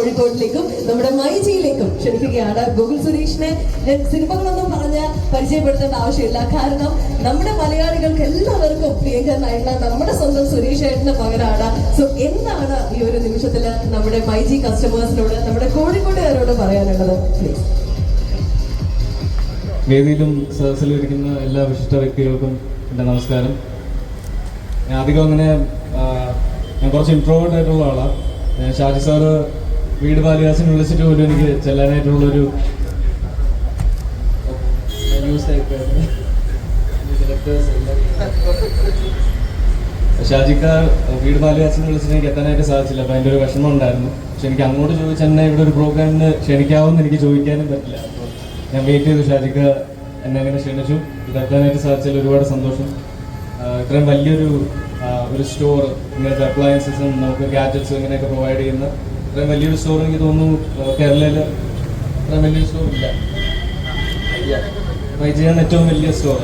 കോഴിക്കോട്ടിലേക്കും നമ്മുടെ മൈജിയിലേക്കും ക്ഷണിക്കുകയാണ് ഗൂഗിൾ സുരേഷിനെ. ഞാൻ സിനിമകളൊന്നും പറഞ്ഞ് പരിചയപ്പെടുത്തേണ്ട ആവശ്യമില്ല. കാരണം നമ്മുടെ മലയാളികൾക്ക് എല്ലാവർക്കും പ്രിയങ്കരനായിട്ടുള്ള നമ്മുടെ സ്വന്തം സുരേഷ് ഏട്ടന്റെ മകനാണ്. സോ എന്താണ് ഈ ഒരു നിമിഷത്തിൽ നമ്മുടെ മൈജി കസ്റ്റമേഴ്സിനോട് നമ്മുടെ കോഴിക്കോട്ടുകാരോട് പറയാനുള്ളത്? വേദിയിലും സദസ്സിലും ഇരിക്കുന്ന എല്ലാ വിശിഷ്ട വ്യക്തികൾക്കും എന്റെ നമസ്കാരം. ഞാൻ അധികം അങ്ങനെ ഞാൻ കുറച്ച് ഇൻട്രോവേർട്ട് ആയിട്ടുള്ള ആളാണ് ഷാജി സാറ് വീട് ബാലിദാസിനെ വിളിച്ചിട്ട് പോലും എനിക്ക് ചെല്ലാനായിട്ടുള്ളൊരു ഷാജിക്കാർ വീട് ബാലിദാസിനെ വിളിച്ചിട്ട് എനിക്ക് എത്താനായിട്ട് സാധിച്ചില്ല. അപ്പം അതിന്റെ ഒരു വിഷമം ഉണ്ടായിരുന്നു. പക്ഷെ എനിക്ക് അങ്ങോട്ട് ചോദിച്ചാൽ എന്നെ ഇവിടെ ഒരു പ്രോഗ്രാമിന് ക്ഷണിക്കാവുമെന്ന് എനിക്ക് ചോദിക്കാനും പറ്റില്ല. അപ്പോൾ ഞാൻ വെയിറ്റ് ചെയ്തു. ഷാജിക്ക എന്നെ അങ്ങനെ ക്ഷണിച്ചു. ഇത് എത്താനായിട്ട് സാധിച്ചതിൽ ഒരുപാട് സന്തോഷം. ഇത്രയും വലിയൊരു ഒരു സ്റ്റോർ ഇങ്ങനത്തെ അപ്ലയൻസസും നമുക്ക് ഗാഡ്ജറ്റ്സും ഇങ്ങനെയൊക്കെ പ്രൊവൈഡ് ചെയ്യുന്ന ഇത്രയും വലിയൊരു സ്റ്റോർ എനിക്ക് തോന്നുന്നു കേരളയിൽ ഇത്രയും വലിയൊരു സ്റ്റോർ ഇല്ല. വൈജയാണ് ഏറ്റവും വലിയ സ്റ്റോർ